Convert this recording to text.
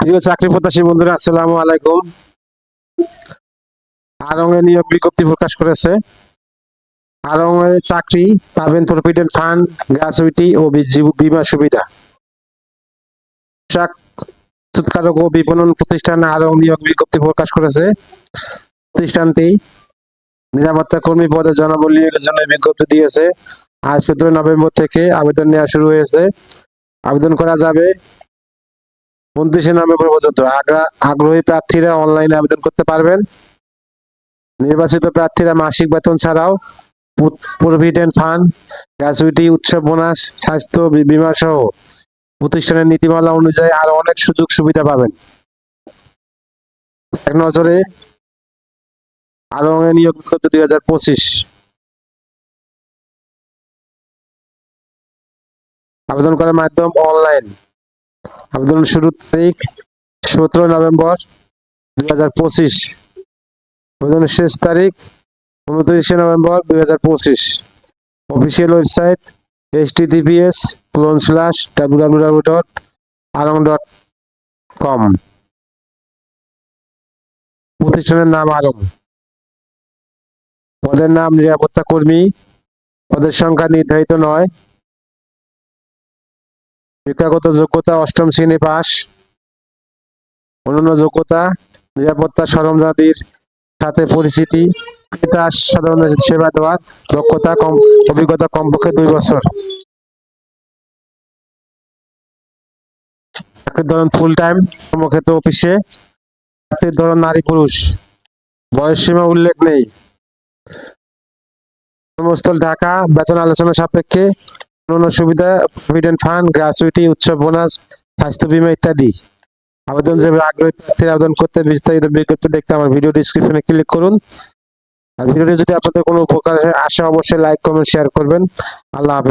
প্রিয় চাকরি প্রত্যাশী বন্ধুরা, আসসালামু আলাইকুম। আরং নিয়োগ বিজ্ঞপ্তি প্রকাশ করেছে। আরং চাকরি পাবেন প্রভিডেন্ট ফান্ড, গ্রাচুইটি ও বীমা সুবিধা। পোশাক ও বিপণন প্রতিষ্ঠান আরং নিয়োগ বিজ্ঞপ্তি প্রকাশ করেছে। প্রতিষ্ঠানটি নিরাপত্তা কর্মী পদে জনবল নিয়োগের জন্য বিজ্ঞপ্তি দিয়েছে। আজ সতেরো নভেম্বর থেকে আবেদন নেওয়া শুরু হয়েছে। আবেদন করা যাবে উনত্রিশে নভেম্বর পর্যন্ত আগ্রা- আগ্রহী প্রার্থীরা অনলাইনে আবেদন করতে পারবেন। নির্বাচিত প্রার্থীরা মাসিক বেতন ছাড়াও প্রভিডেন্ট ফান্ড, গ্র্যাচুইটি, উৎসব বোনাস, স্বাস্থ্য বিমা সহ প্রতিষ্ঠানের নীতিমালা অনুযায়ী আরও অনেক সুযোগ সুবিধা পাবেন। এক নজরে আরও নিয়োগ দুই হাজার পঁচিশ। আবেদন করার মাধ্যম অনলাইন আবেদন শুরুর তারিখ সতেরো নভেম্বর দুই হাজার পঁচিশ। আবেদনের শেষ তারিখ উনত্রিশে নভেম্বর দুই হাজার পঁচিশ। Official website H TTPS colon slash W W W dot Aarong dot com প্রতিষ্ঠানের নাম আরং। পদের নাম নিরাপত্তা কর্মী। পদের সংখ্যা নির্ধারিত নয়। শিক্ষাগত যোগ্যতা, অষ্টম শ্রেণি পাস অন্যান্য যোগ্যতা, নিরাপত্তা সরঞ্জাদির সাথে পরিচিতি সাধারণ সেবা দেওয়ার দক্ষতা, কম, অভিজ্ঞতা কমপক্ষে দুই বছর। চাকরির ধরন ফুল টাইম কর্মক্ষেত্র অফিসে চাকরির ধরন নারী পুরুষ, বয়স উল্লেখ নেই। কর্মস্থল ঢাকা, বেতন আলোচনা সাপেক্ষে অন্যান্য সুবিধা প্রভিডেন্ট ফান্ড গ্রাচুইটি উৎসব বোনাস স্বাস্থ্য বিমা ইত্যাদি। আবেদন যাবে আগ্রহী প্রার্থীর আবেদন করতে বিস্তারিত বিজ্ঞপ্তি দেখতে আমার ভিডিও ডিসক্রিপশনে ক্লিক করুন। আর ভিডিওটি যদি আপনাদের কোনো উপকার আসে, অবশ্যই লাইক কমেন্ট শেয়ার করবেন। আল্লাহ হাফেজ।